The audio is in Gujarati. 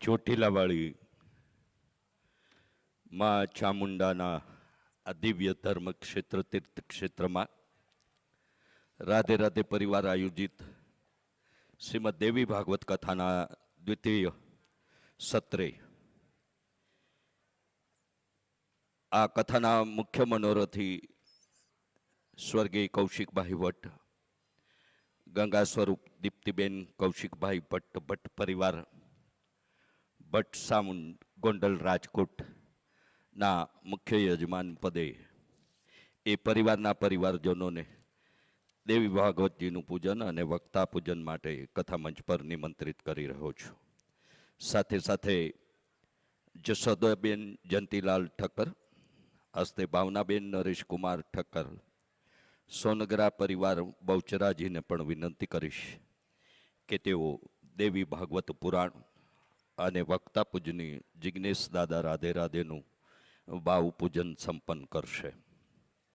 ચોટીલાવાળી મા ચામુંડાના આ ધર્મ ક્ષેત્ર તીર્થ ક્ષેત્રમાં રાધે રાધે પરિવાર આયોજિત શ્રીમદ દેવી ભાગવત કથાના દ્વિતીય સત્રે. આ કથાના મુખ્ય મનોરથી સ્વર્ગીય કૌશિકભાઈ ભટ્ટ, ગંગા સ્વરૂપ દીપ્તિબેન કૌશિકભાઈ ભટ્ટ ભટ્ટ પરિવાર ભટ્ટ સામુંડ ગોંડલ રાજકોટના મુખ્ય યજમાન પદે એ પરિવારના પરિવારજનોને દેવી ભાગવતજીનું પૂજન અને વક્તા પૂજન માટે કથા મંચ પર નિમંત્રિત કરી રહ્યો છું. સાથે સાથે જશોદાબેન જંતીલાલ ઠક્કર, હસ્તે ભાવનાબેન નરેશકુમાર ઠક્કર, સોનગરા પરિવાર બહુચરાજીને પણ વિનંતી કરીશ કે તેઓ દેવી ભાગવત પુરાણ અને વક્તા પૂજની જિજ્ઞેશ દાદા રાધે રાધેનું ભાવ પૂજન સંપન્ન કરશે.